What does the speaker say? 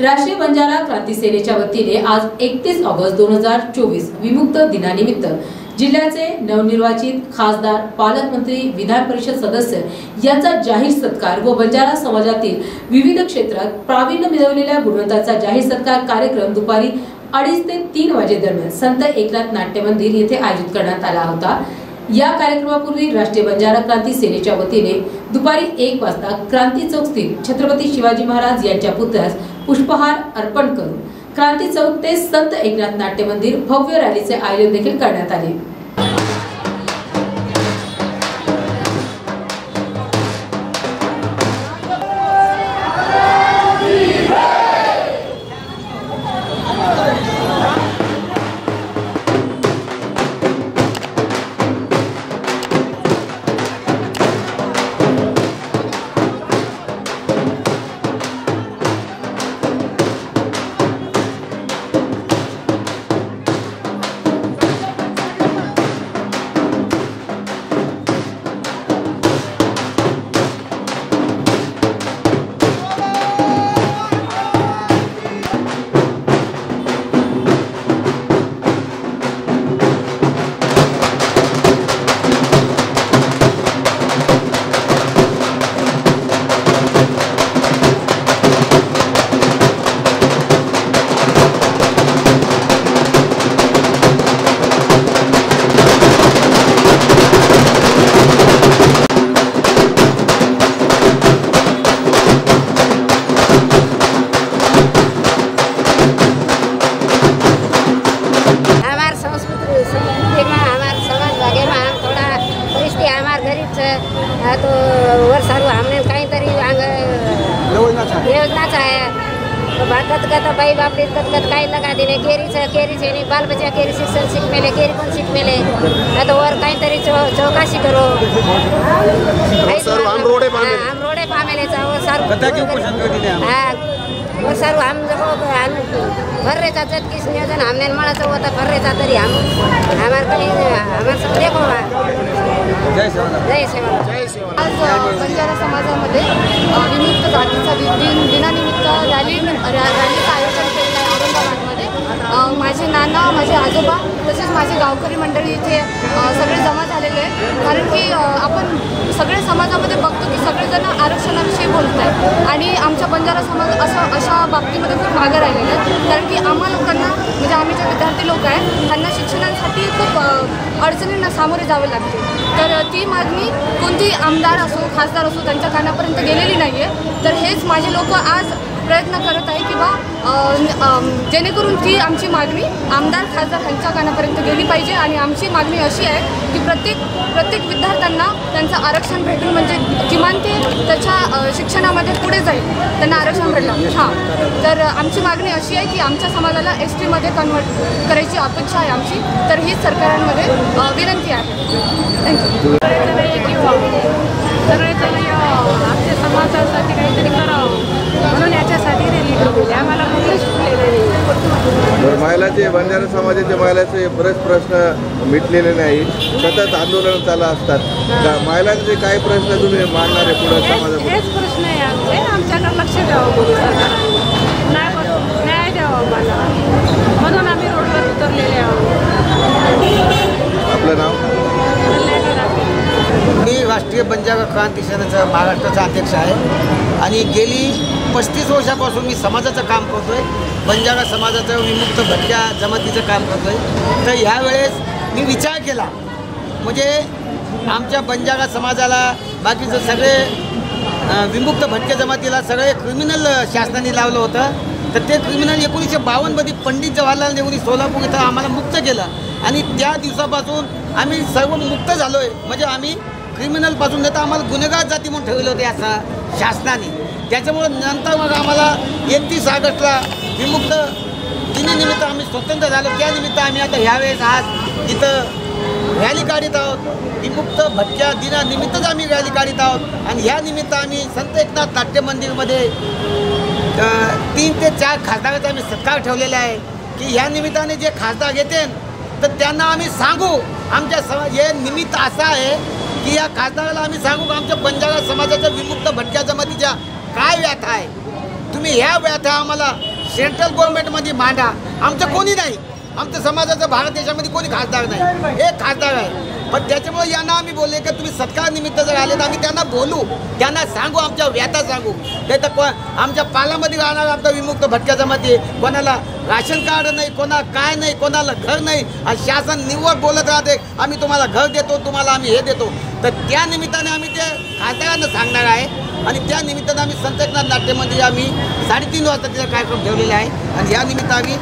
राष्ट्रीय बंजारा क्रांती सेनेच्या वतीने आज एकतीस ऑगस्ट दोन हजार चोवीस विमुक्त दिनानिमित्त जिल्ह्याचे नवनिर्वाचित खासदार पालकमंत्री विधान परिषद सदस्य यांचा जाहीर सत्कार व बंजारा समाजातील विविध क्षेत्रात प्रावीण्य मिळवलेल्या गुणवंताचा जाहीर सत्कार कार्यक्रम दुपारी अडीच ते तीन वाजे दरम्यान संत एकनाथ नाट्य मंदिर येथे आयोजित करण्यात आला होता. या कार्यक्रमापूर्वी राष्ट्रीय बंजारा क्रांती सेनेच्या वतीने दुपारी एक वाजता क्रांती चौक स्थित छत्रपती शिवाजी महाराज यांच्या पुतळ्यास पुष्पहार अर्पण करून क्रांती चौक ते संत एकनाथ नाट्य मंदिर भव्य रॅलीचे आयोजन देखील करण्यात आले. वर सारू हमने कहीं तरी आंग योजना चाहे तो भागत का तो भाई बाप दिक्कत का काही लगा देने केरी छ केरी छे नहीं. बाल बच्चा केरी शिक्षण सीख मिले केरी कौन सीख मिले आ, तो और कहीं तरी चौ- चौकाशी करो. सर, हम रोडे पामेले. हाँ, हम रोडे पामेले छ और सारू. कदा की उपोषण करते थे हम? हाँ. वर्षहरू हामी जब हामी भर्रे जात किस नियोजन हामीले मलाई चाहिँ उता भर्रे जाँदाखेरि हाम हाम्रो चाहिँ हाम्रो दिएको जय सेवा आज निमित्त जातीचा दिन दिनानिमित्त रॅली माझे नाना माझे आजोबा तसेच माझे गावकरी मंडळी इथे सगळे जमा झालेले आहेत. कारण की आपण सगळे समाजामध्ये बघतो की सगळेजण आरक्षणाविषयी बोलत आहेत आणि आमच्या बंजारा समाज असं अशा बाबतीमध्ये खूप मागे राहिलेले आहेत. कारण की आम्हा लोकांना म्हणजे आम्ही जे विद्यार्थी लोक आहेत त्यांना शिक्षणासाठी खूप अडचणींना सामोरे जावे लागते. तर ती मागणी कोणती आमदार असो खासदार असो त्यांच्या कानापर्यंत गेलेली नाही आहे तर हेच माझे लोक आज प्रयत्न करत आहे की बा जेणेकरून ती आमची मागणी आमदार खासदार यांच्या कानापर्यंत गेली पाहिजे आणि आमची मागणी अशी आहे की प्रत्येक प्रत्येक विद्यार्थ्यांना त्यांचं आरक्षण भेटून म्हणजे किमान ते त्याच्या शिक्षणामध्ये पुढे जाईल त्यांना आरक्षण भेटलं. हां. तर आमची मागणी अशी आहे की आमच्या समाजाला एस टीमध्ये कन्वर्ट करायची अपेक्षा आहे आमची. तर हीच सरकारांमध्ये विनंती आहे. थँक्यू सगळेजण आमच्या समाजासाठी काहीतरी करावं म्हणून याच्यासाठी रॅली ठेवलेली आम्हाला कुठेच शिकलेलं नाही बंजारा समाजाचे महिलाचे बरेच प्रश्न मिटलेले नाही. सतत आंदोलन चालू असतात. का- महिलांचे काही प्रश्न तुम्ही मांडणार आहे पुढे हेच समाजापुढे? हेच प्रश्न आहे आमचे. आमच्याकडे लक्ष द्यावं मोदी सरकारने न्याय द्यावा आम्हाला. म्हणून आम्ही रोडवर उतरलेले आहोत. आपलं नाव? मी राष्ट्रीय बंजारा क्रांती सेनेचा महाराष्ट्राचा अध्यक्ष आहे. आणि गेली पस्तीस वर्षापासून मी समाजाचं काम करतो आहे बंजारा समाजाचं विमुक्त भटक्या जमातीचं काम करतो आहे तर ह्यावेळेस मी विचार केला. म्हणजे आमच्या बंजारा समाजाला बाकीचं सगळे विमुक्त भटक्या जमातीला सगळे क्रिमिनल शासनाने लावलं होतं. तर ते क्रिमिनल एकोणीसशे बावन्नमध्ये पंडित जवाहरलाल नेहरू सोलापूर इथं आम्हाला मुक्त केलं. आणि त्या दिवसापासून आम्ही सर्व मुक्त झालो आहे म्हणजे आम्ही क्रिमिनलपासून तर आम्हाला गुन्हेगार जाती म्हणून ठेवलं होते असं शासनाने. त्याच्यामुळं नंतर मग आम्हाला एकतीस ऑगस्टला विमुक्त दिनानिमित्त आम्ही स्वतंत्र झालो. त्यानिमित्त आम्ही आता ह्यावेळेस आज इथं रॅली काढीत आहोत. विमुक्त भटक्या दिनानिमित्तच आम्ही रॅली काढीत आहोत. आणि ह्या निमित्त आम्ही संत एकनाथ नाट्य मंदिरमध्ये तीन ते चार खासदाराचा आम्ही सत्कार ठेवलेला आहे की ह्या निमित्ताने जे खासदार येतील तर त्यांना आम्ही सांगू. आमच्या समाज हे निमित्त असं आहे की या खासदाराला आम्ही सांगू आमच्या बंजारा समाजाच्या विमुक्त भटक्या जमातीच्या काय व्यथा आहे? तुम्ही ह्या व्यथा आम्हाला सेंट्रल गव्हर्नमेंटमध्ये मांडा. आमचं कोणी नाही. आमच्या समाजाचं भारत देशामध्ये कोणी खासदार नाही. एक खासदार आहे. पण त्याच्यामुळे यांना आम्ही बोलले की तुम्ही सत्कार निमित्त जर आले तर आम्ही त्यांना बोलू. त्यांना सांगू आमच्या व्यथा सांगू. नाही तर आमच्या पालामध्ये राहणार आमचा विमुक्त भटक्या जमाती कोणाला राशन कार्ड नाही कोणा काय नाही कोणाला घर नाही. आणि शासन निव्वळ बोलत राहते. आम्ही तुम्हाला घर देतो तुम्हाला आम्ही हे देतो. तर त्या निमित्ताने आम्ही ते खासदारांना सांगणार आहे. आणि त्या निमित्तानं आम्ही संत एकनाथ नाट्यमध्ये आम्ही साडेतीन वाजता तिचा कार्यक्रम ठेवलेला आहे. आणि या निमित्त आम्ही